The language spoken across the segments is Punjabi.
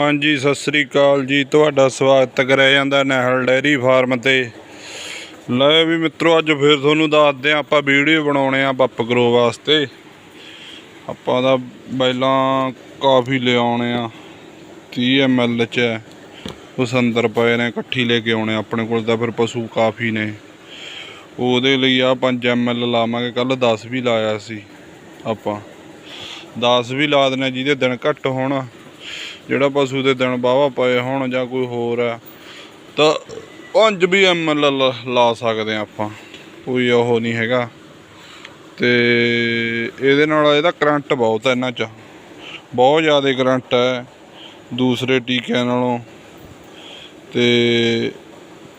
ਹਾਂਜੀ, ਸਤਿ ਸ੍ਰੀ ਅਕਾਲ ਜੀ। ਤੁਹਾਡਾ ਸਵਾਗਤ ਕਰਿਆ ਜਾਂਦਾ ਨਹਿਲ ਡੈਰੀ ਫਾਰਮ ਤੇ। ਲੈ ਵੀ ਮਿੱਤਰੋ, ਅੱਜ ਫਿਰ ਤੁਹਾਨੂੰ ਦੱਸਦੇ ਹਾਂ, ਆਪਾਂ ਵੀਡੀਓ ਬਣਾਉਣੇ ਆ ਬੱਪ ਗਰੋ ਵਾਸਤੇ। ਆਪਾਂ ਦਾ ਪਹਿਲਾਂ ਕਾਫੀ ਲਿਆਉਣੇ ਆ। 30 ml ਚ ਹੈ। ਉਸ ਅੰਦਰ ਪਏ ਨੇ, ਇਕੱਠੀ ਲੈ ਕੇ ਆਉਣੇ ਆਪਣੇ ਕੋਲ ਤਾਂ ਫਿਰ ਪਸ਼ੂ ਕਾਫੀ ਨੇ। ਉਹਦੇ ਲਈ ਆ 5 ml ਲਾਵਾਂਗੇ। ਕੱਲ 10 ਵੀ ਲਾਇਆ ਸੀ ਆਪਾਂ। 10 ਵੀ ਲਾ ਦੇਣਾ ਜਿਹਦੇ ਦਿਨ ਘੱਟ ਹੋਣਾ। ਜਿਹੜਾ ਪਸ਼ੂ ਦੇ ਦਿਨ ਵਾਹਵਾ ਪਏ ਹੋਣ ਜਾਂ ਕੋਈ ਹੋਰ ਆ ਤਾਂ 5 ਵੀ ml ਲ- ਲਾ ਸਕਦੇ ਆ ਆਪਾਂ, ਕੋਈ ਉਹ ਨਹੀਂ ਹੈਗਾ। ਤੇ ਇਹਦੇ ਨਾਲ ਇਹਦਾ ਕਰੰਟ ਬਹੁਤ ਹੈ ਇਹਨਾਂ 'ਚ, ਬਹੁਤ ਜ਼ਿਆਦਾ ਕਰੰਟ ਹੈ ਦੂਸਰੇ ਟੀਕਿਆਂ ਨਾਲੋਂ। ਤੇ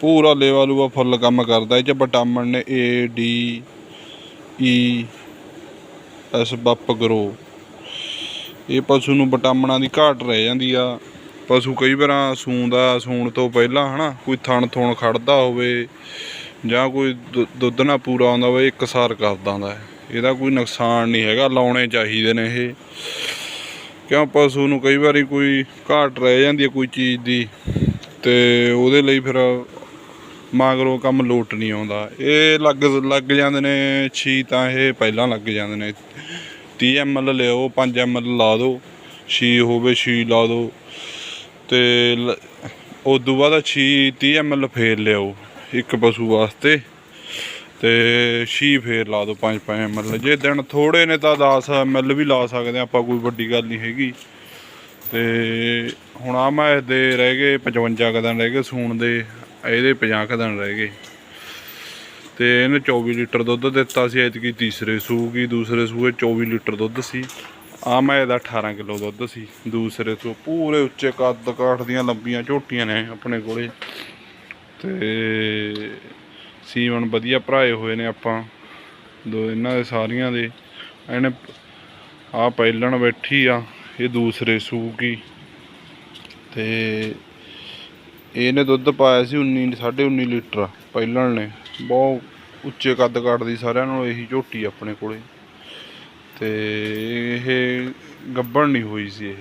ਪੂਰਾ ਲੇਵਾ ਲੂਆ ਫੁੱਲ ਕੰਮ ਕਰਦਾ, ਇਹ 'ਚ ਵਿਟਾਮਿਨ ਨੇ ਏ ਡੀ ਈ ਐਸ ਬੱਪ, ਗਰੋ। ਇਹ ਪਸ਼ੂ ਨੂੰ ਵਿਟਾਮਿਨਾਂ ਦੀ ਘਾਟ ਰਹਿ ਜਾਂਦੀ ਆ। ਪਸ਼ੂ ਕਈ ਵਾਰਾਂ ਸੂੰਦਾ, ਸੂਣ ਤੋਂ ਪਹਿਲਾਂ ਹਨਾ, ਕੋਈ ਥਣ ਥੁਣ ਖੜਦਾ ਹੋਵੇ ਜਾਂ ਕੋਈ ਦੁ- ਦੁੱਧ ਨਾ ਪੂਰਾ ਆਉਂਦਾ ਹੋਵੇ, ਇੱਕ ਸਾਰ ਕਰ ਦਿੰਦਾ ਇਹਦਾ ਕੋਈ ਨੁਕਸਾਨ ਨਹੀਂ ਹੈਗਾ, ਲਾਉਣੇ ਚਾਹੀਦੇ ਨੇ ਇਹ। ਕਿਉਂ ਪਸ਼ੂ ਨੂੰ ਕਈ ਵਾਰੀ ਕੋਈ ਘਾਟ ਰਹਿ ਜਾਂਦੀ ਹੈ ਕੋਈ ਚੀਜ਼ ਦੀ, ਤੇ ਉਹਦੇ ਲਈ ਫਿਰ ਮਗਰੋਂ ਕੰਮ ਲੋਟ ਨਹੀਂ ਆਉਂਦਾ। ਇਹ ਲੱਗ ਲੱਗ ਜਾਂਦੇ ਨੇ, ਛੀ ਤਾਂ ਇਹ ਪਹਿਲਾਂ ਲੱਗ ਜਾਂਦੇ ਨੇ। 30 ml ਲਿਓ 5 ml ਲਾ ਦਿਓ, ਛੀ ਹੋਵੇ ਛੀ ਲਾ ਦਿਓ, ਤੇ ਲ- ਉਦੋਂ ਬਾਅਦ ਛੀ 30 ml ਫੇਰ ਲਿਆਓ, ਇੱਕ ਪਸ਼ੂ ਵਾਸਤੇ, ਤੇ ਛੀ ਫੇਰ ਲਾ ਦਿਓ 5 5 ml ਜੇ ਦਿਨ ਥੋੜੇ ਨੇ ਤਾਂ 10 ml ਵੀ ਲਾ ਸਕਦੇ ਹਾਂ, ਆਪਾਂ ਕੋਈ ਵੱਡੀ ਗੱਲ ਨਹੀਂ ਹੈਗੀ। ਤੇ ਹੁਣ ਆ ਮੈਂ ਦੇ ਰਹਿ ਗਏ 55 ਕੁ ਰਹਿ ਗਏ, ਸੂਣ ਦੇ, ਇਹਦੇ 50 ਕੁ ਰਹਿ ਗਏ। ਤੇ ਇਹਨੇ 24 ਲੀਟਰ ਦੁੱਧ ਦਿੱਤਾ ਸੀ, ਐਤਕੀ ਤੀਸਰੇ ਸੂਗੀ ਦੂਸਰੇ ਸੂਏ 24 ਲੀਟਰ ਦੁੱਧ ਸੀ। ਆ ਮੈਂ ਇਹਦਾ 18 ਕਿਲੋ ਦੁੱਧ ਸੀ, ਦੂਸਰੇ ਤੋਂ ਪੂਰੇ ਉੱਚੇ ਕੱਦ ਕਾਠ ਦੀਆਂ ਲੰਬੀਆਂ ਝੋਟੀਆਂ ਨੇ ਆਪਣੇ ਕੋਲੇ। ਤੇ ਸੀਵਨ ਵਧੀਆ ਭਰਾਏ ਹੋਏ ਨੇ ਆਪਾਂ, ਦੋ ਇਹਨਾਂ ਦੇ ਸਾਰੀਆਂ ਦੇ। ਇਹਨੇ ਆ ਪਹਿਲਣ ਬੈਠੀ ਆ, ਇਹ ਦੂਸਰੇ ਸੂ ਸੂਗੀ ਤੇ ਇਹਨੇ ਦੁੱਧ ਪਾਇਆ ਸੀ 19 19.5 ਲੀਟਰ ਪਹਿਲਣ ਨੇ। ਬਹੁਤ ਉੱਚੇ ਕੱਦ ਕਾਠ ਸਾਰਿਆਂ ਨਾਲੋਂ, ਇਹੀ ਝੋਟੀ ਆਪਣੇ ਕੋਲੇ। ਤੇ ਇਹ ਗੱਬਣ ਨਹੀਂ ਹੋਈ ਸੀ ਇਹ।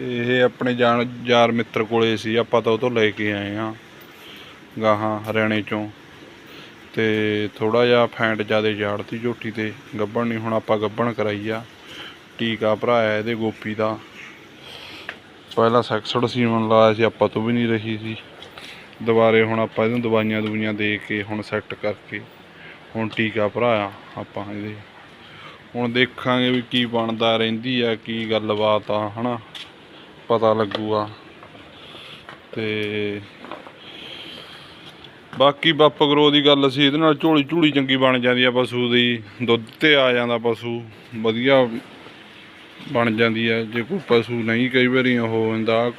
ਇਹ ਆਪਣੇ ਜਾਣ, ਯਾਰ ਮਿੱਤਰ ਕੋਲੇ ਸੀ, ਆਪਾਂ ਤਾਂ ਉਹ ਤੋਂ ਲੈ ਕੇ ਆਏ ਆ ਗਾਹਾਂ ਹਰਿਆਣੇ ਚੋਂ। ਤੇ ਥੋੜਾ ਜਿਹਾ ਫੈਂਟ ਜਿਆਦੇ ਝਾੜਤੀ ਝੋਟੀ ਤੇ ਗੱਬਣ ਨਹੀਂ, ਹੁਣ ਆਪਾਂ ਗੱਬਣ ਕਰਾਈ ਆ। ਟੀਕਾ ਭਰਾਇਆ ਇਹਦੇ, ਗੋਪੀ ਦਾ। ਪਹਿਲਾਂ ਸੈਕਸਡ ਸੀਮਨ ਲਾਇਆ ਸੀ, ਆਪਾਂ ਤੋਂ ਵੀ ਨਹੀਂ ਰਹੀ ਸੀ। ਦੁਬਾਰੇ ਹੁਣ ਆਪਾਂ ਇਹਨੂੰ ਦਵਾਈਆਂ ਦਵਾਈਆਂ ਦੇ ਕੇ ਹੁਣ ਸੈੱਟ ਕਰਕੇ ਹੁਣ ਟੀਕਾ ਭਰਾਇਆ ਆਪਾਂ ਇਹਦੇ। ਹੁਣ ਦੇਖਾਂਗੇ ਵੀ ਕੀ ਬਣਦਾ, ਰਹਿੰਦੀ ਆ ਕੀ ਗੱਲਬਾਤ ਆ, ਹਨਾ? ਪਤਾ ਲੱਗੂਗਾ। ਤੇ ਬਾਕੀ ਬੱਪ ਗਰੋ ਦੀ ਗੱਲ ਸੀ ਇਹਦੇ ਨਾਲ ਝੋਲੀ ਝੂਲੀ ਚੰਗੀ ਬਣ ਜਾਂਦੀ ਆ ਪਸ਼ੂ ਦੀ। ਦੁੱਧ ਤੇ ਆ ਜਾਂਦਾ ਪਸ਼ੂ, ਵਧੀਆ ਬਣ ਜਾਂਦੀ ਆ। ਜੇ ਕੋਈ ਪਸ਼ੂ ਨਹੀਂ ਕਈ ਵਾਰੀ ਉਹ ਹੁੰਦਾ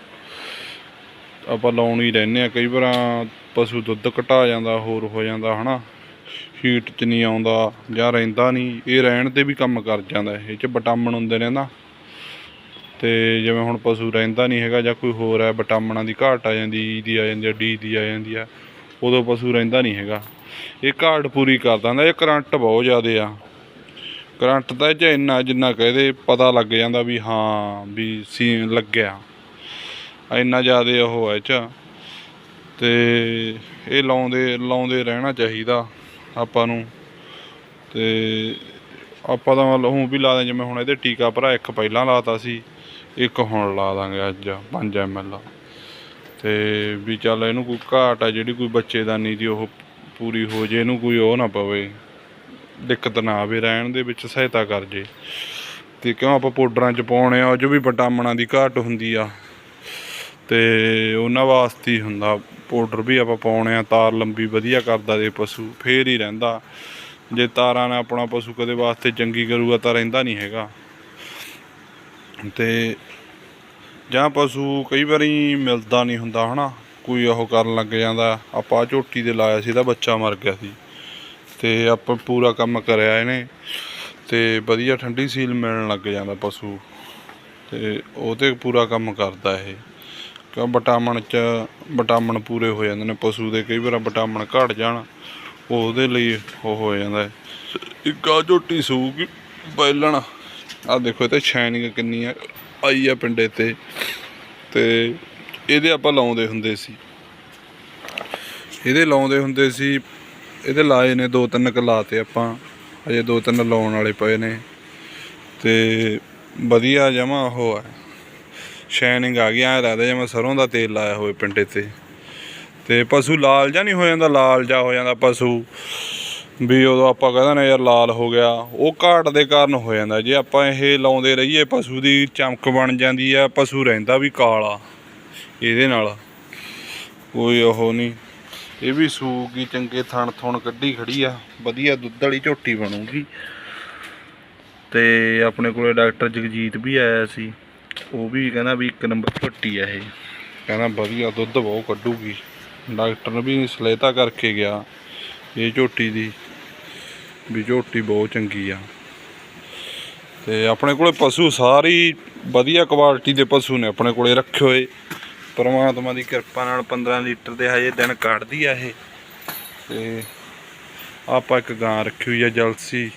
ਆਪਾਂ ਲਾਉਣ ਹੀ ਰਹਿੰਦੇ ਆ ਕਈ ਵਾਰਾਂ ਪਸ਼ੂ ਦੁੱਧ ਘਟਾ ਜਾਂਦਾ, ਹੋਰ ਹੋ ਜਾਂਦਾ, ਹਨਾ। ਹੀਟ ਚ ਨਹੀਂ ਆਉਂਦਾ ਜਾਂ ਰਹਿੰਦਾ ਨਹੀਂ। ਇਹ ਰਹਿਣ ਤੇ ਵੀ ਕੰਮ ਕਰ ਜਾਂਦਾ ਇਹ ਚ ਵਿਟਾਮਿਨ ਹੁੰਦੇ ਨੇ ਨਾ। ਤੇ ਜਿਵੇਂ ਹੁਣ ਪਸ਼ੂ ਰਹਿੰਦਾ ਨਹੀਂ ਹੈਗਾ ਜਾਂ ਕੋਈ ਹੋਰ ਹੈ, ਵਿਟਾਮਿਨਾਂ ਦੀ ਘਾਟ ਆ ਜਾਂਦੀ ਈ ਦੀ ਆ ਜਾਂਦੀ ਆ ਡੀ ਦੀ ਆ ਜਾਂਦੀ ਆ, ਉਦੋਂ ਪਸ਼ੂ ਰਹਿੰਦਾ ਨਹੀਂ ਹੈਗਾ। ਇਹ ਘਾਟ ਪੂਰੀ ਕਰ ਦਿੰਦਾ, ਇਹ ਕਰੰਟ ਬਹੁਤ ਜ਼ਿਆਦਾ ਆ। ਕਰੰਟ ਤਾਂ ਇਹ 'ਚ ਇੰਨਾ ਜਿੰਨਾ ਕਹਦੇ ਪਤਾ ਲੱਗ ਜਾਂਦਾ ਵੀ ਹਾਂ, ਵੀ ਸੀ ਲੱਗਿਆ। ਇੰਨਾ ਜ਼ਿਆਦਾ ਉਹ ਹੈ ਇਹ ਤੇ ਇਹ ਲਾਉਂਦੇ ਲਾਉਂਦੇ ਰਹਿਣਾ ਚਾਹੀਦਾ ਆਪਾਂ ਨੂੰ। ਤੇ ਆਪਾਂ ਤਾਂ ਮਤਲਬ ਹੁਣ ਵੀ ਲਾ ਦਾਂ ਜਿਵੇਂ ਹੁਣ ਇਹਦੇ ਟੀਕਾ ਭਰਾ ਇੱਕ ਪਹਿਲਾਂ ਲਾਤਾ ਸੀ, ਇੱਕ ਹੁਣ ਲਾ ਦਾਂਗੇ ਅੱਜ 5 ml ਤੇ ਵੀ ਚੱਲ ਇਹਨੂੰ ਕੋਈ ਘਾਟ ਆ, ਜਿਹੜੀ ਕੋਈ ਬੱਚੇਦਾਨੀ ਦੀ ਉਹ ਪੂਰੀ ਹੋ ਜੇ, ਇਹਨੂੰ ਕੋਈ ਉਹ ਨਾ ਪਵੇ, ਦਿੱਕਤ ਨਾ ਆਵੇ, ਰਹਿਣ ਦੇ ਵਿੱਚ ਸਹਾਇਤਾ ਕਰ ਜੇ। ਤੇ ਕਿਉਂ ਆਪਾਂ ਪਾਊਡਰਾਂ ਚ ਪਾਉਣੇ ਆ, ਉਹ 'ਚ ਵੀ ਵਿਟਾਮਿਨਾਂ ਦੀ ਘਾਟ ਹੁੰਦੀ ਆ। ਤੇ ਉਹਨਾਂ ਵਾਸਤੇ ਹੀ ਹੁੰਦਾ। ਪਾਊਡਰ ਵੀ ਆਪਾਂ ਪਾਉਣੇ ਆ, ਤਾਰ ਲੰਬੀ ਵਧੀਆ ਕਰਦਾ ਜੇ ਪਸ਼ੂ, ਫੇਰ ਹੀ ਰਹਿੰਦਾ। ਜੇ ਤਾਰਾਂ ਨਾਲ ਆਪਣਾ ਪਸ਼ੂ ਕਦੇ ਵਾਸਤੇ ਚੰਗੀ ਕਰੂਗਾ ਤਾਂ ਰਹਿੰਦਾ ਨਹੀਂ ਹੈਗਾ। ਤੇ ਜਾਂ ਪਸ਼ੂ ਕਈ ਵਾਰੀ ਮਿਲਦਾ ਨਹੀਂ ਹੁੰਦਾ ਹਨਾ, ਕੋਈ ਉਹ ਕਰਨ ਲੱਗ ਜਾਂਦਾ। ਆਪਾਂ ਝੋਟੀ ਦੇ ਲਾਇਆ ਸੀ, ਇਹਦਾ ਬੱਚਾ ਮਰ ਗਿਆ ਸੀ। ਤੇ ਆਪਾਂ ਪੂਰਾ ਕੰਮ ਕਰਿਆ ਇਹਨੇ। ਤੇ ਵਧੀਆ ਠੰਡੀ ਸੀਲ ਮਿਲਣ ਲੱਗ ਜਾਂਦਾ ਪਸ਼ੂ। ਤੇ ਉਹ ਤੇ ਪੂਰਾ ਕੰਮ ਕਰਦਾ ਇਹ। ਕਿਉਂ ਵਿਟਾਮਿਨ ਚ ਵਿਟਾਮਿਨ ਪੂਰੇ ਹੋ ਜਾਂਦੇ ਨੇ, ਪਸ਼ੂ ਦੇ ਕਈ ਵਾਰ ਵਿਟਾਮਿਨ ਘਟ ਜਾਣ, ਉਹਦੇ ਲਈ ਉਹ ਹੋ ਜਾਂਦਾ ਹੈ। ਇੱਕ ਆ ਝੋਟੀ ਸੂਗੀ ਪਹਿਲਣ ਆ ਦੇਖੋ ਇਹ ਤੇ ਸ਼ਾਈਨਿੰਗ ਕਿੰਨੀ ਆ, ਆਈ ਆ ਪਿੰਡੇ ਤੇ ਤੇ ਇਹਦੇ ਆਪਾਂ ਲਾਉਂਦੇ ਹੁੰਦੇ ਸੀ। ਇਹਦੇ ਲਾਉਂਦੇ ਹੁੰਦੇ ਸੀ, ਇਹਦੇ ਲਾਏ ਨੇ ਦੋ ਤਿੰਨ ਕੁ ਲਾਤੇ ਆਪਾਂ, ਅਜੇ ਦੋ ਤਿੰਨ ਲਾਉਣ ਵਾਲੇ ਪਏ ਨੇ, ਤੇ ਵਧੀਆ ਜਮਾ ਉਹ ਹੈ ਸ਼ਾਈਨਿੰਗ ਆ ਗਈ, ਐ ਲੱਗਦਾ ਜਿਵੇਂ ਸਰੋਂ ਦਾ ਤੇਲ ਲਾਇਆ ਹੋਵੇ ਪਿੰਡੇ ਤੇ। ਤੇ ਪਸ਼ੂ ਲਾਲ ਜਾਂ ਨਹੀਂ ਹੋ ਜਾਂਦਾ, ਲਾਲ ਜਾਂ ਹੋ ਜਾਂਦਾ ਪਸ਼ੂ। ਵੀ ਉਦੋਂ ਆਪਾਂ ਕਹਿੰਦਾ ਨਾ ਯਾਰ ਲਾਲ ਹੋ ਗਿਆ, ਉਹ ਘਾਟ ਦੇ ਕਾਰਨ ਹੋ ਜਾਂਦਾ। ਜੇ ਆਪਾਂ ਇਹ ਲਾਉਂਦੇ ਰਹੀਏ, ਪਸ਼ੂ ਦੀ ਚਮਕ ਬਣ ਜਾਂਦੀ ਆ, ਪਸ਼ੂ ਰਹਿੰਦਾ ਵੀ ਕਾਲਾ ਇਹਦੇ ਨਾਲ। ਕੋਈ ਉਹ ਨਹੀਂ, ਇਹ ਵੀ ਸੂਗੀ ਚੰਗੇ ਥਣ ਥੁਣ ਕੱਢੀ ਖੜੀ ਆ, ਵਧੀਆ ਦੁੱਧ ਵਾਲੀ ਝੋਟੀ ਬਣੂਗੀ। ਤੇ ਆਪਣੇ ਕੋਲੇ ਡਾਕਟਰ ਜਗਜੀਤ ਵੀ ਆਇਆ ਸੀ। ਉਹ ਵੀ ਕਹਿੰਦਾ ਵੀ ਇੱਕ ਨੰਬਰ ਝੋਟੀ ਆ ਇਹ। ਕਹਿੰਦਾ ਵਧੀਆ ਦੁੱਧ ਬਹੁਤ ਕੱਢੂਗੀ। ਡਾਕਟਰ ਨੇ ਵੀ ਸਲੇਤਾ ਕਰਕੇ ਗਿਆ ਇਹ ਝੋਟੀ ਦੀ, ਵੀ ਝੋਟੀ ਬਹੁਤ ਚੰਗੀ ਆ। ਤੇ ਆਪਣੇ ਕੋਲੇ ਪਸ਼ੂ ਸਾਰੀ ਵਧੀਆ ਕੁਆਲਿਟੀ ਦੇ ਪਸ਼ੂ ਨੇ ਆਪਣੇ ਕੋਲੇ ਰੱਖੇ ਹੋਏ। ਪਰਮਾਤਮਾ ਦੀ ਕਿਰਪਾ ਨਾਲ 15 ਲੀਟਰ ਦੇ ਹਜੇ ਦਿਨ ਕੱਢਦੀ ਆ ਇਹ। ਤੇ ਆਪਾਂ ਇੱਕ ਗਾਂ ਰੱਖੀ ਹੋਈ ਆ ਜਲਸੀ।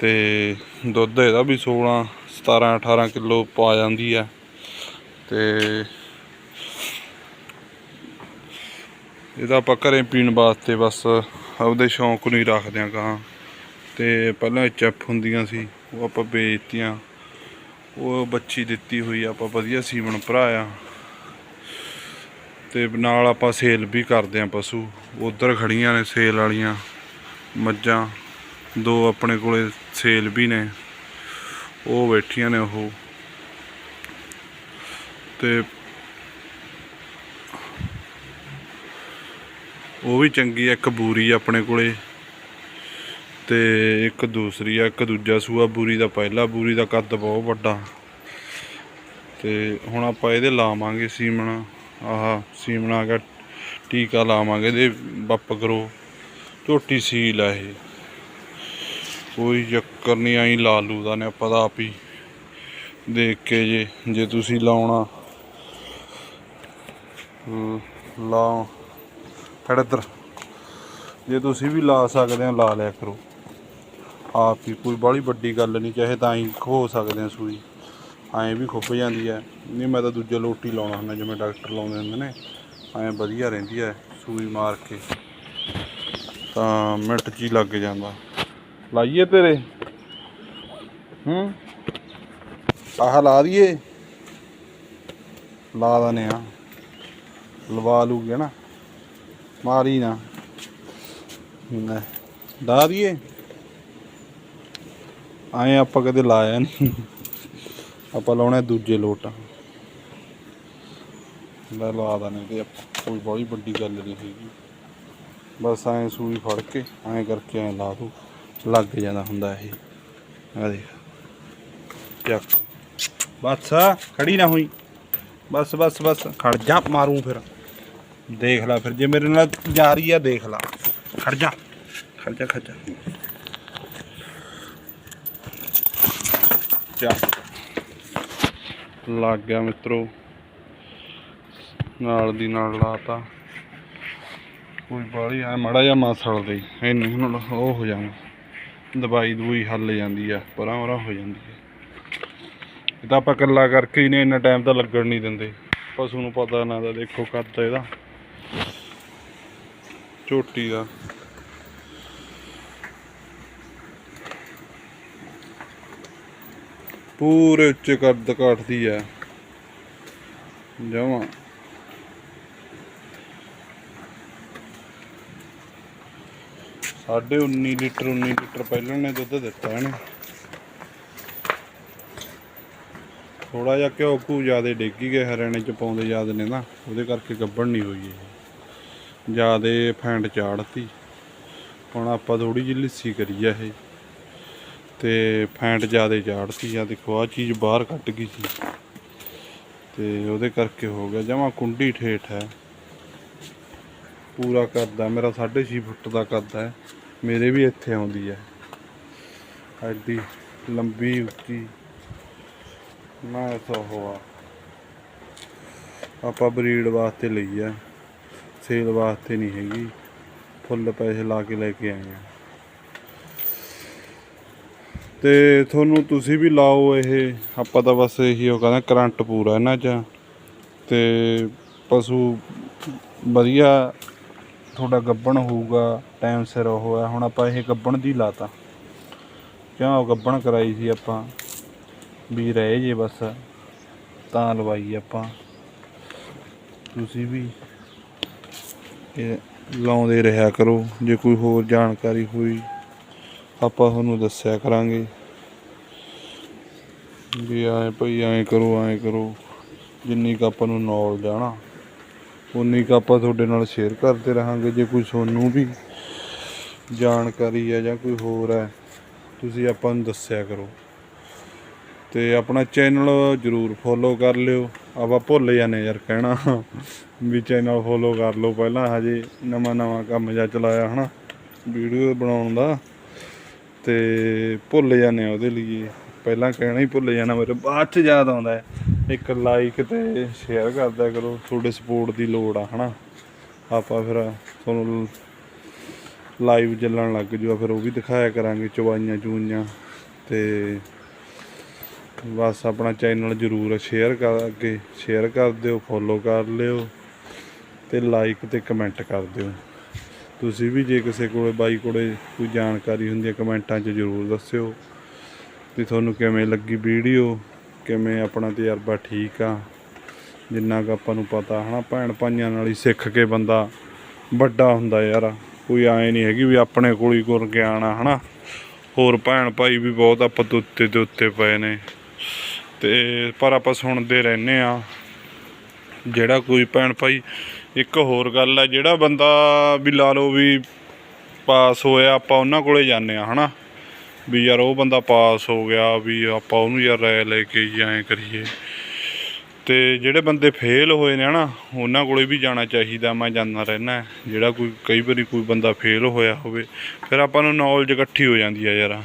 ਤੇ ਦੁੱਧ ਇਹਦਾ ਵੀ 16 17 18 ਕਿਲੋ ਪਾ ਜਾਂਦੀ ਆ ਤੇ ਇਹਦਾ ਆਪਾਂ ਘਰੇ ਪੀਣ ਵਾਸਤੇ ਬਸ ਆਪਦੇ ਸ਼ੌਂਕ ਨੂੰ ਹੀ ਰੱਖਦੇ ਆਂ ਗਾਂ। ਤੇ ਪਹਿਲਾਂ ਐਚਐਫ ਹੁੰਦੀਆਂ ਸੀ, ਉਹ ਆਪਾਂ ਵੇਚਤੀਆਂ। ਉਹ ਬੱਚੀ ਦਿੱਤੀ ਹੋਈ ਆਪਾਂ ਵਧੀਆ ਸੀਮਨ ਭਰਾਇਆ ਤੇ ਨਾਲ ਆਪਾਂ ਸੇਲ ਵੀ ਕਰਦੇ ਆਂ ਪਸ਼ੂ। ਉਧਰ ਖੜੀਆਂ ਨੇ ਸੇਲ ਵਾਲੀਆਂ ਮੱਝਾਂ। ਦੋ ਆਪਣੇ ਕੋਲੇ ਸੇਲ ਵੀ ਨੇ। ਉਹ ਬੈਠੀਆਂ ਨੇ ਉਹ। ਤੇ ਉਹ ਵੀ ਚੰਗੀ ਆ, ਇੱਕ ਬੂਰੀ ਆਪਣੇ ਕੋਲੇ ਤੇ ਇੱਕ ਦੂਸਰੀ ਆ, ਇੱਕ ਦੂਜਾ ਸੂਆ ਬੂਰੀ ਦਾ, ਪਹਿਲਾ ਬੂਰੀ ਦਾ ਕੱਦ ਬਹੁਤ ਵੱਡਾ। ਤੇ ਹੁਣ ਆਪਾਂ ਇਹਦੇ ਲਾਵਾਂਗੇ ਸੀਮਣਾ, ਆਹ ਸੀਮਣਾ ਆ ਗਿਆ, ਟੀਕਾ ਲਾਵਾਂਗੇ, ਇਹਦੇ, ਬੱਪ ਕਰੋ, ਝੋਟੀ ਸੀਲ ਆ ਇਹ। ਕੋਈ ਚੱਕਰ ਨਹੀਂ, ਆਈ ਲਾ ਲੂ ਦਾ ਨੇ ਆਪਾਂ ਤਾਂ ਆਪ ਹੀ ਦੇਖ ਕੇ ਜੇ ਜੇ ਤੁਸੀਂ ਲਾਉਣਾ। ਲ- ਲਾ ਫੜ ਇੱਧਰ। ਜੇ ਤੁਸੀਂ ਵੀ ਲਾ ਸਕਦੇ ਹੋ, ਲਾ ਲਿਆ ਕਰੋ। ਆਪ ਹੀ, ਕੋਈ ਬਾਹਲੀ ਵੱਡੀ ਗੱਲ ਨਹੀਂ, ਚਾਹੇ ਤਾਂ ਹੀ ਖੋ ਸਕਦੇ ਆ ਸੂਈ। ਐਂ ਵੀ ਖੁੱਭ ਜਾਂਦੀ ਹੈ ਨਹੀਂ, ਮੈਂ ਤਾਂ ਦੂਜਾ ਲੋਟੀ ਲਾਉਣਾ ਹੁੰਦਾ, ਜਿਵੇਂ ਡਾਕਟਰ ਲਾਉਂਦੇ ਹੁੰਦੇ ਨੇ। ਐਂ ਵਧੀਆ ਰਹਿੰਦੀ ਹੈ ਸੂਈ ਮਾਰ ਕੇ। ਤਾਂ ਮਿੰਟ 'ਚ ਹੀ ਲੱਗ ਜਾਂਦਾ। ਲਾਈਏ ਤੇਰੇ। ਹੂੰ। ਆਹ ਲਾ ਦਈਏ। ਲਾ ਦਨੇ ਆ। ਲਵਾ ਲੂਗੇ ਨਾ ਮਾਰੀ ਨਾ। ਲਾ ਦਈਏ। ਆਏ ਆਪਾਂ ਕਦੇ ਲਾਇਆ ਨਹੀਂ। ਆਪਾਂ ਲਾਉਣਾ ਦੂਜੇ ਲੋਟ। ਲੈ, ਲਾ ਦਨੇ ਤੇ ਕੋਈ ਬੜੀ ਵੱਡੀ ਗੱਲ ਨਹੀਂ ਹੈਗੀ। ਬਸ ਐਂ ਸੂਈ ਫੜ ਕੇ ਐਂ ਕਰਕੇ ਐਂ ਲਾ ਦੂ ਲੱਗ ਜਾਂਦਾ ਹੁੰਦਾ ਇਹ। ਆ ਦੇਖ। ਚੱਕ ਬਸ, ਖੜੀ ਨਾ ਹੋਈ। ਬਸ ਬਸ ਬਸ, ਖੜ ਜਾ ਮਾਰੂ ਫਿਰ। ਦੇਖ ਲੈ ਫਿਰ, ਜੇ ਮੇਰੇ ਨਾਲ ਜਾ ਰਹੀ ਆ, ਦੇਖ ਲੈ। ਖੜ ਜਾ ਖੜ ਜਾ ਖੜ ਜਾ। ਚਾ ਲੱਗ ਗਿਆ ਮਿੱਤਰੋ। ਨਾਲ ਦੀ ਨਾਲ ਲਾਤਾ। ਕੋਈ ਬਾਲੀ ਆ ਮੜਾ ਜਾ ਮਾਸੜ ਦੇ। ਇਹਨੂੰ ਉਹ ਹੋ ਜਾਣਾ ਦਵਾਈ ਦਵਾਈ ਹੱਲ ਜਾਂਦੀ ਆ, ਪਰਾਂ ਪਰਾਂ ਹੋ ਜਾਂਦੀ ਹੈ ਇਹ ਤਾਂ ਆਪਾਂ ਇਕੱਲਾ ਕਰਕੇ ਹੀ ਨੇ, ਇੰਨਾ ਟਾਈਮ ਤਾਂ ਲੱਗਣ ਨਹੀਂ ਦਿੰਦੇ। ਪਸ਼ੂ ਨੂੰ ਪਤਾ ਨਾ ਦਾ ਦੇਖੋ ਕੱਦ ਇਹਦਾ। ਝੋਟੀ ਦਾ। ਪੂਰੇ ਉੱਚੇ ਕੱਦ ਕਾਟਦੀ ਆ। ਜਮਾ। ਸਾਢੇ 19 ਲੀਟਰ 19 ਲੀਟਰ ਪਹਿਲਾਂ ਨੇ ਦੁੱਧ ਦਿੱਤਾ ਇਹਨੇ। ਥੋੜਾ ਜਿਹਾ ਘਿਓ ਘੂ ਜ਼ਿਆਦੇ ਡੇਗੀ ਗਏ ਹਰਿਆਣੇ ਚ ਪਾਉਂਦੇ ਜ਼ਿਆਦੇ ਨੇ ਨਾ, ਉਹਦੇ ਕਰਕੇ ਗੱਬਣ ਨਹੀਂ ਹੋਈ ਇਹ। ਜ਼ਿਆਦੇ ਫੈਂਟ ਚਾੜਤੀ ਹੁਣ ਆਪਾਂ ਥੋੜੀ ਜਿਹੀ ਲੱਸੀ ਕਰੀ ਆ ਇਹ। ਤੇ ਫੈਂਟ ਜ਼ਿਆਦੇ ਚਾੜਤੀ ਆ, ਦੇਖੋ ਆ ਚੀਜ਼ ਬਾਹਰ ਕੱਟ ਗਈ ਸੀ। ਤੇ ਉਹਦੇ ਕਰਕੇ ਹੋ ਗਿਆ, ਜਮਾ ਕੁੰਡੀ ਠੇਠ ਹੈ। ਪੂਰਾ ਕਰਦਾ, ਮੇਰਾ 6.5 ਫੁੱਟ ਦਾ ਕੱਦ ਹੈ, ਮੇਰੇ ਵੀ ਇੱਥੇ ਆਉਂਦੀ ਹੈ। ਐਡੀ ਲੰਬੀ, ਉੱਚੀ ਨਾ ਤਾਂ ਹੋਆ ਆਪਾਂ ਬਰੀਡ ਵਾਸਤੇ ਲਈ ਆ ਸੇਲ ਵਾਸਤੇ ਨਹੀਂ ਹੈਗੀ, ਫੁੱਲ ਪੈਸੇ ਲਾ ਕੇ ਲੈ ਕੇ ਆਏ ਆ ਤੇ ਤੁਹਾਨੂੰ ਤੁਸੀਂ ਵੀ ਲਾਓ ਇਹ, ਆਪਾਂ ਤਾਂ ਬਸ ਇਹੀ ਉਹ ਕਹਿੰਦਾ ਕਰੰਟ ਪੂਰਾ ਇਹਨਾਂ 'ਚ। ਤੇ ਪਸ਼ੂ ਵਧੀਆ ਤੁਹਾਡਾ ਗੱਬਣ ਹੋਊਗਾ ਟਾਈਮ ਸਿਰ ਉਹ ਹੈ। ਹੁਣ ਆਪਾਂ ਇਹ ਗੱਬਣ ਦੀ ਲਾਤਾ। ਕਿਉਂ ਗੱਬਣ ਕਰਾਈ ਸੀ ਆਪਾਂ। ਵੀ ਰਹਿ ਜੇ ਬਸ, ਤਾਂ ਲਵਾਈ ਆਪਾਂ। ਤੁਸੀਂ ਵੀ ਇਹ ਲਾਉਂਦੇ ਰਿਹਾ ਕਰੋ। ਜੇ ਕੋਈ ਹੋਰ ਜਾਣਕਾਰੀ ਹੋਈ, ਆਪਾਂ ਤੁਹਾਨੂੰ ਦੱਸਿਆ ਕਰਾਂਗੇ। ਵੀ ਐਂ ਭਈ, ਐਂ ਕਰੋ ਐਂ ਕਰੋ। ਜਿੰਨੀ ਕੁ ਆਪਾਂ ਨੂੰ ਨੌਲੇਜ ਆ ਉਨੀ ਕੁ ਆਪਾਂ ਤੁਹਾਡੇ ਨਾਲ ਸ਼ੇਅਰ ਕਰਦੇ ਰਹਾਂਗੇ, ਜੇ ਕੋਈ ਤੁਹਾਨੂੰ ਵੀ ਜਾਣਕਾਰੀ ਹੈ ਜਾਂ ਕੋਈ ਹੋਰ ਹੈ, ਤੁਸੀਂ ਆਪਾਂ ਨੂੰ ਦੱਸਿਆ ਕਰੋ। ਤੇ ਆਪਣਾ ਚੈਨਲ ਜਰੂਰ ਫੋਲੋ ਕਰ ਲਿਓ। ਆਪਾਂ ਭੁੱਲ ਜਾਂਦੇ ਯਾਰ ਕਹਿਣਾ, ਵੀ ਚੈਨਲ ਫੋਲੋ ਕਰ ਲਓ ਪਹਿਲਾਂ, ਹਜੇ ਨਵਾਂ ਨਵਾਂ ਕੰਮ ਜਿਹਾ ਚਲਾਇਆ ਹਨਾ ਵੀਡੀਓ ਬਣਾਉਣ ਦਾ। ਤੇ ਭੁੱਲ ਜਾਂਦੇ ਆ ਉਹਦੇ ਲਈ ਪਹਿਲਾਂ ਕਹਿਣਾ ਹੀ ਭੁੱਲ ਜਾਣਾ, ਮੇਰੇ ਬਾਅਦ ਚ ਯਾਦ ਆਉਂਦਾ ਹੈ। ਇੱਕ ਲਾਈਕ ਤੇ ਸ਼ੇਅਰ ਕਰਦਿਆ ਕਰੋ, ਤੁਹਾਡੇ ਸਪੋਰਟ ਦੀ ਲੋੜ ਆ, ਹਨਾ? ਆਪਾਂ ਫਿਰ ਤੁਹਾਨੂੰ ਲਾਈਵ ਚੱਲਣ ਲੱਗ ਜੂਗਾ ਫਿਰ ਉਹ ਵੀ ਦਿਖਾਇਆ ਕਰਾਂਗੇ ਚਵਾਈਆਂ ਚੂਈਆਂ ਤੇ ਬਸ ਆਪਣਾ ਚੈਨਲ ਜਰੂਰ ਸ਼ੇਅਰ ਕਰ ਅੱਗੇ ਸ਼ੇਅਰ ਕਰ ਦਿਓ ਫੋਲੋ ਕਰ ਲਿਓ ਤੇ ਲਾਈਕ ਤੇ ਕਮੈਂਟ ਕਰ ਦਿਓ। ਤੁਸੀਂ ਵੀ ਜੇ ਕਿਸੇ ਕੋਲੇ, ਬਾਈ ਕੋਲੇ ਕੋਈ ਜਾਣਕਾਰੀ ਹੁੰਦੀ ਹੈ, ਕਮੈਂਟਾਂ 'ਚ ਜਰੂਰ ਦੱਸਿਓ ਵੀ ਤੁਹਾਨੂੰ ਕਿਵੇਂ ਲੱਗੀ ਵੀਡੀਓ ਕਿਵੇਂ ਆਪਣਾ ਤਜਰਬਾ ਠੀਕ ਆ? ਜਿੰਨਾ ਕੁ ਆਪਾਂ ਨੂੰ ਪਤਾ, ਹਨਾ? ਭੈਣ ਭਾਈਆਂ ਨਾਲ ਹੀ ਸਿੱਖ ਕੇ ਬੰਦਾ ਵੱਡਾ ਹੁੰਦਾ ਯਾਰ। ਕੋਈ ਐ ਨਹੀਂ ਹੈਗੀ ਵੀ ਆਪਣੇ ਕੋਲ ਹੀ ਗੁਰ ਗਿਆਨ ਆ, ਹਨਾ? ਹੋਰ ਭੈਣ ਭਾਈ ਵੀ ਬਹੁਤ ਆਪਾਂ ਤੋਂ ਉੱਤੇ, ਦੇ ਉੱਤੇ ਪਏ ਨੇ। ਤੇ ਪਰ ਆਪਾਂ ਸੁਣਦੇ ਰਹਿੰਦੇ ਆ। ਜਿਹੜਾ ਕੋਈ ਭੈਣ ਭਾਈ ਇੱਕ ਹੋਰ ਗੱਲ ਆ, ਜਿਹੜਾ ਬੰਦਾ ਵੀ ਲਾ ਲਓ ਵੀ ਪਾਸ ਹੋਇਆ, ਆਪਾਂ ਉਹਨਾਂ ਕੋਲੇ ਜਾਂਦੇ ਆ, ਹਨਾ? ਵੀ ਯਾਰ ਉਹ ਬੰਦਾ ਪਾਸ ਹੋ ਗਿਆ ਵੀ ਆਪਾਂ ਉਹਨੂੰ ਯਾਰ ਰਾਏ ਲੈ ਕੇ ਐਂ ਕਰੀਏ। ਤੇ ਜਿਹੜੇ ਬੰਦੇ ਫੇਲ ਹੋਏ ਨੇ ਹਨਾ, ਉਹਨਾਂ ਕੋਲੇ ਵੀ ਜਾਣਾ ਚਾਹੀਦਾ, ਮੈਂ ਜਾਂਦਾ ਰਹਿਣਾ ਜਿਹੜਾ ਕੋਈ, ਕਈ ਵਾਰੀ ਕੋਈ ਬੰਦਾ ਫੇਲ ਹੋਇਆ ਹੋਵੇ, ਫਿਰ ਆਪਾਂ ਨੂੰ ਨੌਲੇਜ ਇਕੱਠੀ ਹੋ ਜਾਂਦੀ ਆ ਯਾਰ।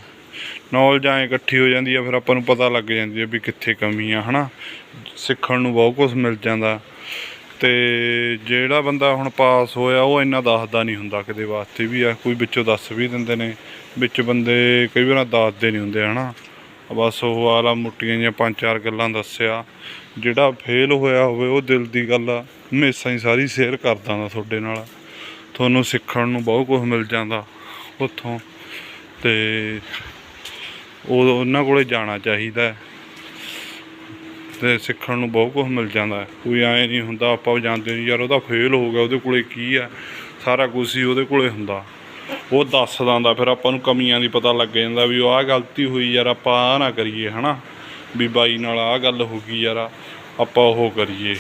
ਨੌਲੇਜ ਐਂ ਇਕੱਠੀ ਹੋ ਜਾਂਦੀ ਆ, ਫਿਰ ਆਪਾਂ ਨੂੰ ਪਤਾ ਲੱਗ ਜਾਂਦੀ ਆ ਵੀ ਕਿੱਥੇ ਕਮੀ ਆ, ਹਨਾ। ਸਿੱਖਣ ਨੂੰ ਬਹੁਤ ਕੁਝ ਮਿਲ ਜਾਂਦਾ। ਤੇ ਜਿਹੜਾ ਬੰਦਾ ਹੁਣ ਪਾਸ ਹੋਇਆ, ਉਹ ਇੰਨਾ ਦੱਸਦਾ ਨਹੀਂ ਹੁੰਦਾ ਕਿਤੇ ਵਾਸਤੇ ਵੀ ਆ, ਕੋਈ ਵਿੱਚੋਂ ਦੱਸ ਵੀ ਦਿੰਦੇ ਨੇ। ਵਿੱਚ ਬੰਦੇ ਕਈ ਵਾਰ ਦੱਸਦੇ ਨਹੀਂ ਹੁੰਦੇ, ਹਨਾ। ਬਸ ਉਹ ਆਲਾ ਮੁੱਟੀਆਂ ਜਾਂ ਪੰਜ ਚਾਰ ਗੱਲਾਂ ਦੱਸਿਆ। ਜਿਹੜਾ ਫੇਲ ਹੋਇਆ ਹੋਵੇ, ਉਹ ਦਿਲ ਦੀ ਗੱਲ ਆ। ਹਮੇਸ਼ਾ ਹੀ ਸਾਰੀ ਸ਼ੇਅਰ ਕਰਦਾ ਦਾ ਤੁਹਾਡੇ ਨਾਲ। ਤੁਹਾਨੂੰ ਸਿੱਖਣ ਨੂੰ ਬਹੁਤ ਕੁਝ ਮਿਲ ਜਾਂਦਾ ਉੱਥੋਂ। ਤੇ ਉਹ ਉਹਨਾਂ ਕੋਲੇ ਜਾਣਾ ਚਾਹੀਦਾ। ਹੈ ਤੇ ਸਿੱਖਣ ਨੂੰ ਬਹੁਤ ਕੁਝ ਮਿਲ ਜਾਂਦਾ। ਕੋਈ ਐ ਨਹੀਂ ਹੁੰਦਾ, ਆਪਾਂ ਜਾਂਦੇ ਨਹੀਂ। ਯਾਰ ਉਹਦਾ ਫੇਲ ਹੋ ਗਿਆ, ਉਹਦੇ ਕੋਲੇ ਕੀ ਆ? ਸਾਰਾ ਕੁਝ ਹੀ ਉਹਦੇ ਕੋਲੇ ਹੁੰਦਾ। ਉਹ ਦੱਸ ਦਿੰਦਾ, ਫਿਰ ਆਪਾਂ ਨੂੰ ਕਮੀਆਂ ਦੀ ਪਤਾ ਲੱਗ ਜਾਂਦਾ ਵੀ ਉਹ ਆਹ ਗਲਤੀ ਹੋਈ ਯਾਰ, ਆਪਾਂ ਆਹ ਨਾ ਕਰੀਏ, ਹਨਾ? ਵੀ ਬਾਈ ਨਾਲ ਆਹ ਗੱਲ ਹੋ ਗਈ ਯਾਰ, ਆਪਾਂ ਉਹ ਕਰੀਏ।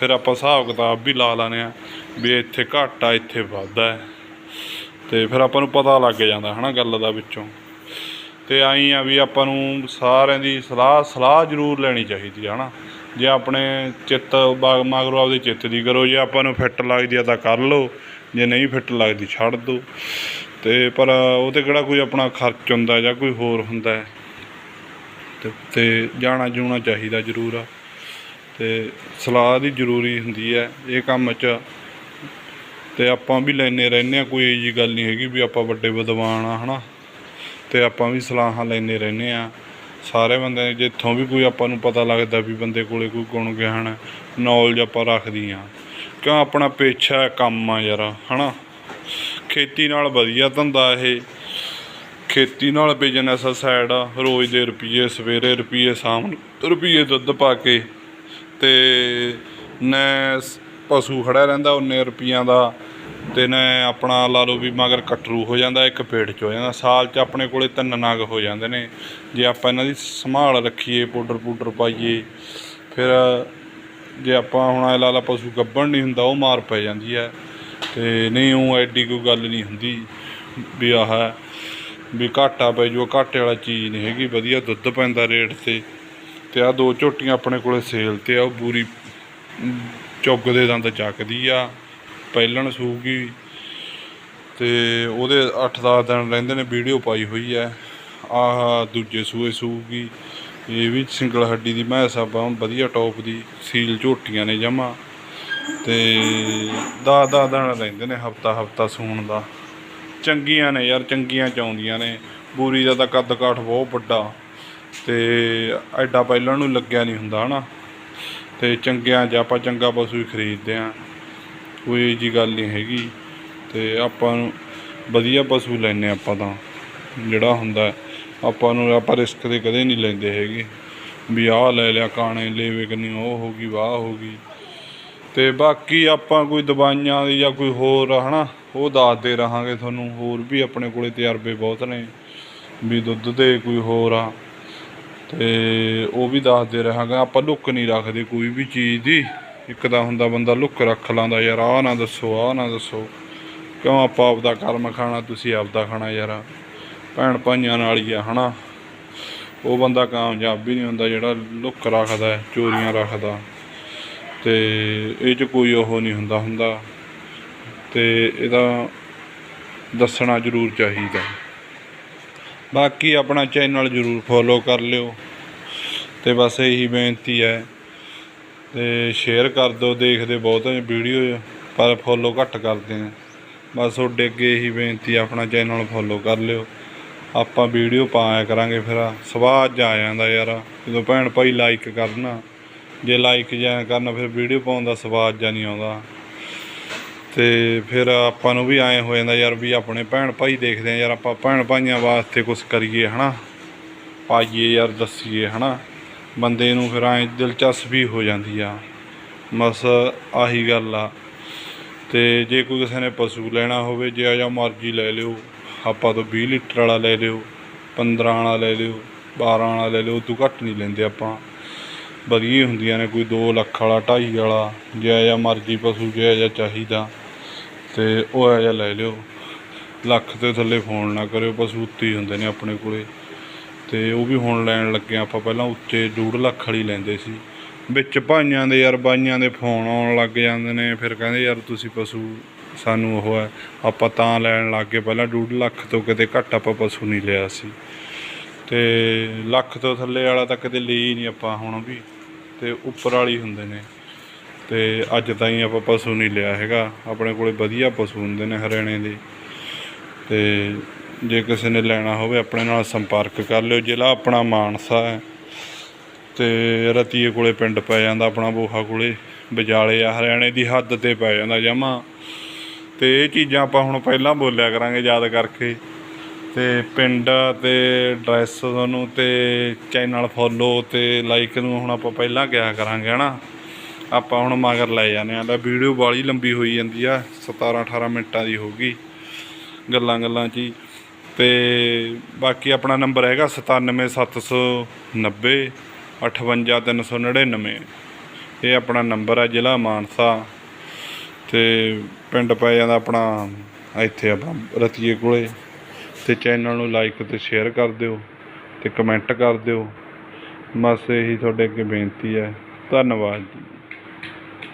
ਫਿਰ ਆਪਾਂ ਹਿਸਾਬ ਕਿਤਾਬ ਵੀ ਲਾ ਲਾਨੇ ਆ ਵੀ ਇੱਥੇ ਘੱਟ ਆ ਇੱਥੇ ਵੱਧ ਆ ਤੇ ਫਿਰ ਆਪਾਂ ਨੂੰ ਪਤਾ ਲੱਗ ਜਾਂਦਾ, ਹਨਾ, ਗੱਲ ਦਾ ਵਿੱਚੋਂ। ਤੇ ਆਈ ਆ ਵੀ ਆਪਾਂ ਨੂੰ ਸਾਰਿਆਂ ਦੀ ਸਲਾਹ ਸਲਾਹ ਜ਼ਰੂਰ ਲੈਣੀ ਚਾਹੀਦੀ ਹੈ ਹਨਾ? ਜੇ ਆਪਣੇ ਚਿੱਤ ਬਾਗ ਮਗਰੋਂ ਆਪਦੇ ਚਿੱਤ ਦੀ ਕਰੋ, ਜੇ ਆਪਾਂ ਨੂੰ ਫਿੱਟ ਲੱਗਦੀ ਆ ਤਾਂ ਕਰ ਲਓ। ਜੇ ਨਹੀਂ ਫਿੱਟ ਲੱਗਦੀ ਛੱਡ ਦਿਓ ਤੇ ਪਰ ਉਹ ਤੇ ਕਿਹੜਾ ਕੋਈ ਆਪਣਾ ਖਰਚ ਹੁੰਦਾ ਜਾਂ ਕੋਈ ਹੋਰ ਹੁੰਦਾ ਹੈ। ਤੇ ਤੇ ਜਾਣਾ ਜੂਣਾ ਚਾਹੀਦਾ ਜ਼ਰੂਰ ਆ। ਤੇ ਸਲਾਹ ਦੀ ਜ਼ਰੂਰੀ ਹੁੰਦੀ ਹੈ ਇਹ ਕੰਮ 'ਚ। ਤੇ ਆਪਾਂ ਵੀ ਲੈਨੇ ਰਹਿੰਦੇ ਆ, ਕੋਈ ਇਹੋ ਜਿਹੀ ਗੱਲ ਨਹੀਂ ਹੈਗੀ ਵੀ ਆਪਾਂ ਵੱਡੇ ਵਿਦਵਾਨ ਆ, ਹਨਾ। ਤੇ ਆਪਾਂ ਵੀ ਸਲਾਹਾਂ ਲੈਨੇ ਰਹਿੰਦੇ ਆ। ਸਾਰੇ ਬੰਦੇ ਜਿੱਥੋਂ ਵੀ ਕੋਈ ਆਪਾਂ ਨੂੰ ਪਤਾ ਲੱਗਦਾ ਵੀ ਬੰਦੇ ਕੋਲੇ ਕੋਈ ਗੁਣ ਗਿਆਨ ਨੌਲੇਜ ਆਪਾਂ ਰੱਖਦੀ ਆ ਕਿਉਂ ਆਪਣਾ ਪੇਸ਼ਾ ਕੰਮ ਆ ਯਾਰ, ਹਨਾ? ਖੇਤੀ ਨਾਲ ਵਧੀਆ ਧੰਦਾ ਇਹ। ਖੇਤੀ ਨਾਲ ਬਿਜ਼ਨਸ ਆ ਸਾਈਡ ਆ, ਰੋਜ਼ ਦੇ ਰੁਪਈਏ, ਸਵੇਰੇ ਰੁਪਈਏ, ਸ਼ਾਮ ਨੂੰ ਰੁਪਈਏ ਦੁੱਧ ਪਾ ਕੇ ਤੇ ਨੈ ਪਸ਼ੂ ਖੜਾ ਰਹਿੰਦਾ ਉਨੇ ਰੁਪਈਆਂ ਦਾ ਤੇ ਨਾ ਆਪਣਾ ਲਾ ਲਓ ਵੀ ਮਗਰ ਕਟਰੂ ਹੋ ਜਾਂਦਾ, ਇੱਕ ਪੇਟ ਚ ਹੋ ਜਾਂਦਾ। ਸਾਲ ਚ ਆਪਣੇ ਕੋਲੇ ਤਿੰਨ ਨਗ ਹੋ ਜਾਂਦੇ ਨੇ। ਜੇ ਆਪਾਂ ਇਹਨਾਂ ਦੀ ਸੰਭਾਲ ਰੱਖੀਏ ਪਾਊਡਰ ਪੂਡਰ ਪਾਈਏ, ਫਿਰ ਜੇ ਆਪਾਂ ਹੁਣ ਇਹ ਲਾ ਪਸ਼ੂ ਗੱਭਣ ਨਹੀਂ ਹੁੰਦਾ ਉਹ ਮਾਰ ਪੈ ਜਾਂਦੀ ਹੈ। ਤੇ ਨਹੀਂ ਉਹ ਐਡੀ ਕੋਈ ਗੱਲ ਨਹੀਂ ਹੁੰਦੀ ਵੀ ਆਹ ਵੀ ਘਾਟਾ ਪੈ ਜੂ ਘਾਟੇ ਵਾਲਾ ਚੀਜ਼ ਨਹੀਂ ਹੈਗੀ ਵਧੀਆ ਦੁੱਧ ਪੈਂਦਾ ਰੇਟ ਤੇ। ਤੇ ਆ ਦੋ ਝੋਟੀਆਂ ਆਪਣੇ ਕੋਲੇ ਸੇਲ ਤੇ ਆ ਉਹ ਬੂਰੀ ਅਮ, ਚੁੱਗ ਦੇ ਦੰਦ ਚੱਕਦੀ ਆ ਪਹਿਲਣ ਸੂਗੀ। ਤੇ ਉਹਦੇ 8-10 ਦਿਨ ਰਹਿੰਦੇ ਨੇ ਵੀਡੀਓ ਪਾਈ ਹੋਈ ਹੈ ਆਹ ਦੂਜੇ ਸੂਏ ਸੂਗੀ। ਇਹ ਵੀ ਸਿੰਗਲ ਹੱਡੀ ਦੀ ਮੈਸ ਆ ਬਹੁਤ ਵਧੀਆ ਟੌਪ ਦੀ, ਸੀਲ ਝੋਟੀਆਂ ਨੇ ਜਮਾ। ਤੇ 10-10 ਦਿਨ ਰਹਿੰਦੇ ਨੇ ਹਫਤਾ ਹਫਤਾ ਸੂਣ ਦਾ। ਚੰਗੀਆਂ ਨੇ ਯਾਰ, ਚੰਗੀਆਂ ਚਾਉਂਦੀਆਂ ਨੇ। ਬੂਰੀ ਦਾ ਤਾਂ ਕੱਦ ਕਾਠ ਬਹੁਤ ਵੱਡਾ। ਤੇ ਐਡਾ ਪਹਿਲਾਂ ਨੂੰ ਲੱਗਿਆ ਨਹੀਂ ਹੁੰਦਾ, ਹਨਾ। ਤੇ ਚੰਗਿਆਂ 'ਚ ਆਪਾਂ ਚੰਗਾ ਪਸ਼ੂ ਹੀ ਖਰੀਦਦੇ ਆ। ਕੋਈ ਜੀ ਗੱਲ ਨਹੀਂ ਹੈਗੀ। ਤੇ ਆਪਾਂ ਨੂੰ ਵਧੀਆ ਪਸ਼ੂ ਲੈਨੇ ਆਪਾਂ ਤਾਂ। ਜਿਹੜਾ ਹੁੰਦਾ। ਆਪਾਂ ਨੂੰ ਆਪਾਂ ਰਿਸਕ ਤੇ ਕਦੇ ਨਹੀਂ ਲੈਂਦੇ ਹੈਗੇ। ਵੀ ਆਹ ਲੈ ਲਿਆ, ਕਾਣੇ ਲੇਵੇ ਕਰਨੀ ਉਹ ਹੋ ਗਈ, ਵਾਹ ਹੋ ਗਈ। ਤੇ ਬਾਕੀ ਆਪਾਂ ਕੋਈ ਦਵਾਈਆਂ ਦੀ ਜਾਂ ਕੋਈ ਹੋਰ ਹਨਾ, ਉਹ ਦੱਸਦੇ ਰਹਾਂਗੇ ਤੁਹਾਨੂੰ। ਹੋਰ ਵੀ ਆਪਣੇ ਕੋਲੇ ਤਜਰਬੇ ਬਹੁਤ ਨੇ, ਵੀ ਦੁੱਧ ਦੇ ਕੋਈ ਹੋਰ ਆ। ਤੇ ਉਹ ਵੀ ਦੱਸਦੇ ਰਹਾਂਗੇ। ਆਪਾਂ ਲੁੱਕ ਨਹੀਂ ਰੱਖਦੇ ਕੋਈ ਵੀ ਚੀਜ਼ ਦੀ। ਇੱਕ ਤਾਂ ਹੁੰਦਾ ਬੰਦਾ ਲੁੱਕ ਰੱਖ ਲਾਂਦਾ, ਯਾਰ ਆਹ ਨਾ ਦੱਸੋ, ਆਹ ਨਾ ਦੱਸੋ। ਕਿਉਂ ਆਪਾਂ ਆਪਦਾ ਕਰਮ ਖਾਣਾ, ਤੁਸੀਂ ਆਪਦਾ ਖਾਣਾ, ਯਾਰ। ਭੈਣ ਭਾਈਆਂ ਨਾਲ ਹੀ ਆ, ਹਨਾ? ਉਹ ਬੰਦਾ ਕਾਮਯਾਬ ਵੀ ਨਹੀਂ ਹੁੰਦਾ ਜਿਹੜਾ ਲੁੱਕ ਰੱਖਦਾ ਚੋਰੀਆਂ ਰੱਖਦਾ। ਤੇ ਇਹ 'ਚ ਕੋਈ ਉਹ ਨਹੀਂ ਹੁੰਦਾ ਹੁੰਦਾ। ਤੇ ਇਹਦਾ ਦੱਸਣਾ ਜ਼ਰੂਰ ਚਾਹੀਦਾ। ਬਾਕੀ ਆਪਣਾ ਚੈਨਲ ਜ਼ਰੂਰ ਫੋਲੋ ਕਰ ਲਿਓ। ਤੇ ਬਸ ਇਹੀ ਬੇਨਤੀ ਹੈ। ਤੇ ਸ਼ੇਅਰ ਕਰ ਦਿਓ, ਦੇਖਦੇ ਬਹੁਤ ਵੀਡੀਓ ਪਰ ਫੋਲੋ ਘੱਟ ਕਰਦੇ ਆ। ਬਸ ਤੁਹਾਡੇ ਅੱਗੇ ਇਹੀ ਬੇਨਤੀ ਆਪਣਾ ਚੈਨਲ ਫੋਲੋ ਕਰ ਲਿਓ। ਆਪਾਂ ਵੀਡੀਓ ਪਾਇਆ ਕਰਾਂਗੇ ਫਿਰ ਸਵਾਦ ਆ ਜਾਂਦਾ ਯਾਰ। ਜਦੋਂ ਭੈਣ ਭਾਈ ਲਾਈਕ ਕਰਨਾ, ਜੇ ਲਾਈਕ ਜਾਂ ਕਰਨ, ਫਿਰ ਵੀਡੀਓ ਪਾਉਣ ਦਾ ਸਵਾਦ ਜਾਂ ਨਹੀਂ ਆਉਂਦਾ। ਤੇ ਫਿਰ ਆਪਾਂ ਨੂੰ ਵੀ ਐਂ ਹੋ ਜਾਂਦਾ ਯਾਰ ਵੀ ਆਪਣੇ ਭੈਣ ਭਾਈ ਦੇਖਦੇ ਆ ਯਾਰ, ਆਪਾਂ ਭੈਣ ਭਾਈਆਂ ਵਾਸਤੇ ਕੁਝ ਕਰੀਏ, ਹਨਾ? ਪਾਈਏ ਯਾਰ, ਦੱਸੀਏ, ਹਨਾ? ਬੰਦੇ ਨੂੰ ਫਿਰ ਐਂ ਦਿਲਚਸਪੀ ਹੋ ਜਾਂਦੀ ਆ। ਬਸ ਆਹੀ ਗੱਲ ਆ। ਤੇ ਜੇ ਕੋਈ ਕਿਸੇ ਨੇ ਪਸ਼ੂ ਲੈਣਾ ਹੋਵੇ ਜੇ ਆ ਮਰਜ਼ੀ ਲੈ ਲਿਓ। ਆਪਾਂ ਤੋਂ 20 ਲੀਟਰ ਵਾਲਾ ਲੈ ਲਿਓ 15 ਵਾਲਾ ਲੈ ਲਿਓ 12 ਵਾਲਾ ਲੈ ਲਿਓ, ਉਦੋਂ ਘੱਟ ਨਹੀਂ ਲੈਂਦੇ ਆਪਾਂ। ਵਧੀਆ ਹੀ ਹੁੰਦੀਆਂ ਨੇ ਕੋਈ 2 ਲੱਖ ਵਾਲਾ 2.5 ਵਾਲਾ ਜੇ ਆ ਮਰਜ਼ੀ ਪਸ਼ੂ ਜੇ ਆ ਚਾਹੀਦਾ। ਤੇ ਉਹ ਆ ਜਿਹਾ ਲੈ ਲਿਓ। ਲੱਖ 'ਤੇ ਥੱਲੇ ਫੋਨ ਨਾ ਕਰਿਓ, ਪਸ਼ੂ ਉੱਤੇ ਹੀ ਹੁੰਦੇ ਨੇ ਆਪਣੇ ਕੋਲੇ। ਤੇ ਉਹ ਵੀ ਹੁਣ ਲੈਣ ਲੱਗੇ ਆਪਾਂ, ਪਹਿਲਾਂ ਉੱਚੇ 2.5 ਲੱਖ ਵਾਲੀ ਲੈਂਦੇ ਸੀ। ਵਿੱਚ ਭਾਈਆਂ ਦੇ ਯਾਰ, ਬਾਈਆਂ ਦੇ ਫੋਨ ਆਉਣ ਲੱਗ ਜਾਂਦੇ ਨੇ, ਫਿਰ ਕਹਿੰਦੇ ਯਾਰ ਤੁਸੀਂ ਪਸ਼ੂ ਸਾਨੂੰ ਉਹ ਹੈ, ਆਪਾਂ ਤਾਂ ਲੈਣ ਲੱਗ ਗਏ ਪਹਿਲਾਂ 2.5 ਲੱਖ ਤੋਂ ਕਿਤੇ ਘੱਟ ਆਪਾਂ ਪਸ਼ੂ ਨਹੀਂ ਲਿਆ ਸੀ। ਤੇ ਲੱਖ ਤੋਂ ਥੱਲੇ ਵਾਲਾ ਤਾਂ ਕਦੇ ਲਈ ਨਹੀਂ ਆਪਾਂ ਹੁਣ ਵੀ, ਤੇ ਉੱਪਰ ਵਾਲੀ ਹੁੰਦੇ ਨੇ। ਤੇ ਅੱਜ ਤਾਈਂ ਆਪਾਂ ਪਸ਼ੂ ਨਹੀਂ ਲਿਆ ਹੈਗਾ, ਆਪਣੇ ਕੋਲੇ ਵਧੀਆ ਪਸ਼ੂ ਹੁੰਦੇ ਨੇ ਹਰਿਆਣੇ ਦੇ। ਤੇ ਜੇ ਕਿਸੇ ਨੇ ਲੈਣਾ ਹੋਵੇ, ਆਪਣੇ ਨਾਲ ਸੰਪਰਕ ਕਰ ਲਿਓ, ਜ਼ਿਲ੍ਹਾ ਆਪਣਾ ਮਾਨਸਾ ਹੈ। ਤੇ ਰਤੀਏ ਕੋਲੇ ਪਿੰਡ ਪੈ ਜਾਂਦਾ ਆਪਣਾ, ਬੋਹਾ ਕੋਲੇ ਬਜਾਲੇ ਆ, ਹਰਿਆਣੇ ਦੀ ਹੱਦ ਤੇ ਪੈ ਜਾਂਦਾ ਜਮਾ। ਤੇ ਇਹ ਚੀਜ਼ਾਂ ਆਪਾਂ ਹੁਣ ਪਹਿਲਾਂ ਬੋਲਿਆ ਕਰਾਂਗੇ ਯਾਦ ਕਰਕੇ। ਤੇ ਪਿੰਡ ਤੇ ਐਡਰੈਸ ਤੁਹਾਨੂੰ ਤੇ ਚੈਨਲ ਫੋਲੋ ਤੇ ਲਾਈਕ ਨੂੰ ਹੁਣ ਆਪਾਂ ਪਹਿਲਾਂ ਕਿਹਾ ਕਰਾਂਗੇ, ਹਨਾ? ਆਪਾਂ ਹੁਣ ਮਗਰ ਲੈ ਜਾਂਦੇ ਆ ਲੈ ਵੀਡੀਓ ਬਾਲੀ ਲੰਬੀ ਹੋਈ ਜਾਂਦੀ ਆ 17 18 ਮਿੰਟਾਂ ਦੀ ਹੋਊਗੀ ਗੱਲਾਂ ਗੱਲਾਂ 'ਚ ਹੀ। ਤੇ ਬਾਕੀ ਆਪਣਾ ਨੰਬਰ ਹੈਗਾ 97790 58399 ਇਹ ਆਪਣਾ ਨੰਬਰ ਹੈ ਜ਼ਿਲ੍ਹਾ ਮਾਨਸਾ। ਤੇ ਪਿੰਡ ਪੈ ਜਾਂਦਾ ਆਪਣਾ, ਇੱਥੇ ਆਪਾਂ ਰਤੀਏ ਕੋਲੇ। ਤੇ ਚੈਨਲ ਨੂੰ ਲਾਈਕ ਤੇ ਸ਼ੇਅਰ ਕਰ ਦਿਓ ਤੇ ਕਮੈਂਟ ਕਰ ਦਿਓ। ਬਸ ਇਹੀ ਤੁਹਾਡੇ ਅੱਗੇ ਬੇਨਤੀ ਹੈ। ਧੰਨਵਾਦ ਜੀ।